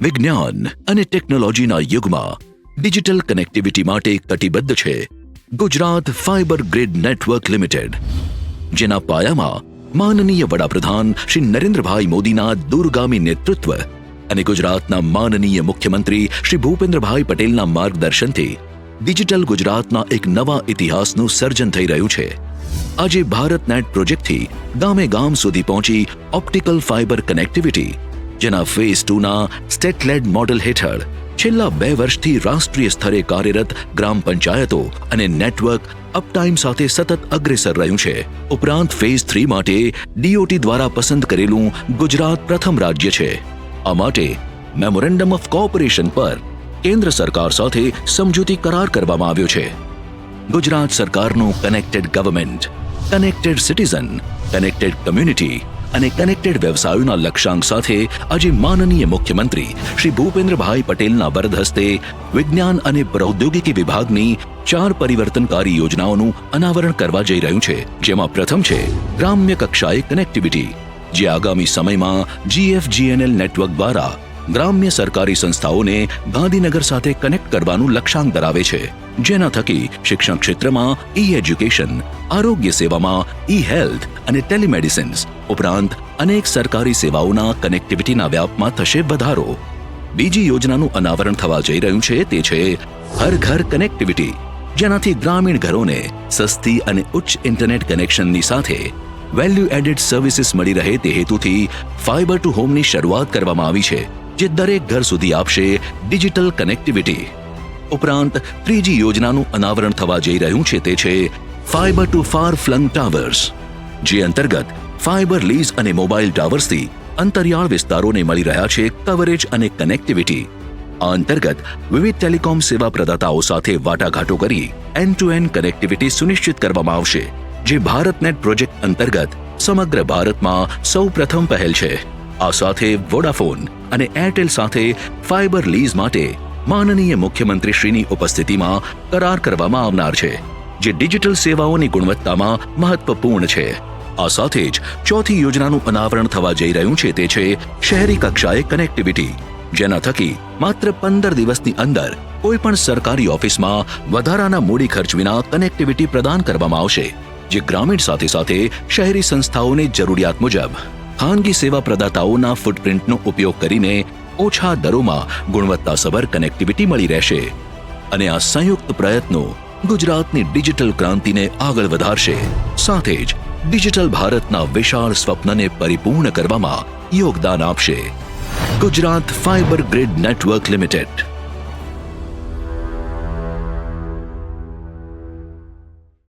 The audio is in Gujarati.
વિજ્ઞાન અને ટેકનોલોજીના યુગમાં ડિજિટલ કનેક્ટિવિટી માટે કટિબદ્ધ છે. Gujarat fibre grid network limited, જેના પાયામાં માનનીય વડાપ્રધાન શ્રી નરેન્દ્રભાઈ મોદીના દૂરગામી નેતૃત્વ અને ગુજરાતના માનનીય મુખ્યમંત્રી શ્રી ભૂપેન્દ્રભાઈ પટેલના માર્ગદર્શનથી ડિજિટલ ગુજરાતના એક નવા ઇતિહાસનું સર્જન થઈ રહ્યું છે. આજે ભારત નેટ પ્રોજેક્ટથી ગામે ગામ સુધી પહોંચી ઓપ્ટિકલ ફાઇબર કનેક્ટિવિટી જેના ફેઝ ટુના સ્ટેટલેડ મોડેલ હેઠળ છેલ્લા બે વર્ષથી રાષ્ટ્રીય સ્તરે કાર્યરત ગ્રામ પંચાયતો અને નેટવર્ક અપટાઇમ સાથે સતત અગ્રેસર રહ્યું છે. ઉપરાંત ફેઝ થ્રી માટે ડીઓટી દ્વારા પસંદ કરેલું ગુજરાત પ્રથમ રાજ્ય છે. આ માટે મેમોરેન્ડમ ઓફ કોઓપરેશન પર કેન્દ્ર સરકાર સાથે સમજૂતી કરાર કરવામાં આવ્યો છે. ગુજરાત સરકારનું connected government connected citizen connected community અને કનેક્ટેડ વ્યવસાયોના લક્ષ્યાંક સાથે આજે માનનીય મુખ્યમંત્રી શ્રી ભૂપેન્દ્રભાઈ પટેલના વરદ હસ્તે વિજ્ઞાન અને પ્રૌદ્યોગિકી વિભાગની ચાર પરિવર્તનકારી યોજનાઓનું અનાવરણ કરવા જઈ રહ્યું છે, જેમાં પ્રથમ છે, ગ્રામ્ય કક્ષાએ કનેક્ટિવિટી જે આગામી સમયમાં જીએફજીએનએલ નેટવર્ક દ્વારા ગ્રામ્ય સરકારી સંસ્થાઓને ગાંધીનગર સાથે કનેક્ટ કરવાનું લક્ષ્યાંક ધરાવે છે. જેના થકી શિક્ષણ ક્ષેત્રમાં ઈ એજ્યુકેશન આરોગ્ય સેવામાં ઈ હેલ્થ અને ટેલિમેડિસિન્સ ઉપરાંત અનેક સરકારી સેવાઓના કનેક્ટિવિટીના વ્યાપમાં થશે વધારો. બીજી યોજનાનું અનાવરણ થવા જઈ રહ્યું છે તે છે હર ઘર કનેક્ટિવિટી જેનાથી ગ્રામીણ ઘરોને સસ્તી અને ઉચ્ચ ઇન્ટરનેટ કનેક્શનની સાથે વેલ્યુ એડેડ સર્વિસીસ મળી રહે તે હેતુથી ફાઇબર ટુ હોમની શરૂઆત કરવામાં આવી છે, જે દરેક ઘર સુધી આપશે ડિજિટલ કનેક્ટિવિટી ઉપરાંત ત્રીજી યોજનાનું અનાવરણ થવા જઈ રહ્યું છે તે છે fibre to far flung towers જે અંતર્ગત ફાઇબર લીઝ અને મોબાઈલ ટાવર્સથી અંતરિયાળ વિસ્તારોને મળી રહ્યા છે કવરેજ અને કનેક્ટિવિટી આ અંતર્ગત વિવિધ ટેલિકોમ સેવા પ્રદાતાઓ સાથે વાટાઘાટો કરી એન્ડ ટુ એન્ડ કનેક્ટિવિટી સુનિશ્ચિત કરવામાં આવશે, જે ભારતનેટ પ્રોજેક્ટ અંતર્ગત સમગ્ર ભારતમાં સૌ પ્રથમ પહેલ છે. આ સાથે વોડાફોન અને એરટેલ સાથે ફાઇબર લીઝ માટે માનનીય મુખ્યમંત્રી શ્રીની ઉપસ્થિતિમાં કરાર કરવામાં આવનાર છે, જે ડિજિટલ સેવાઓની ગુણવત્તામાં મહત્વપૂર્ણ છે. આ સાથે જ ચોથી યોજનાનું અનાવરણ થવા જઈ રહ્યું છે તે છે શહેરી કક્ષાએ કનેક્ટિવિટી, જેના થકી માત્ર પંદર દિવસની અંદર કોઈ પણ સરકારી ઓફિસમાં વધારાના મૂડી ખર્ચ વિના કનેક્ટિવિટી પ્રદાન કરવામાં આવશે, જે ગ્રામીણ સાથે સાથે શહેરી સંસ્થાઓને જરૂરિયાત મુજબ ખાનગી સેવા પ્રદાતાઓના ફૂટપ્રિન્ટનો ઉપયોગ કરીને ઓછા દરોમાં ગુણવત્તાસભર કનેક્ટિવિટી મળી રહેશે અને આ સંયુક્ત પ્રયત્નો ગુજરાતની ડિજિટલ ક્રાંતિને આગળ વધારશે. સાથે જ ડિજિટલ ભારતના વિશાળ સ્વપ્નને પરિપૂર્ણ કરવામાં યોગદાન આપશે. Gujarat fibre grid network limited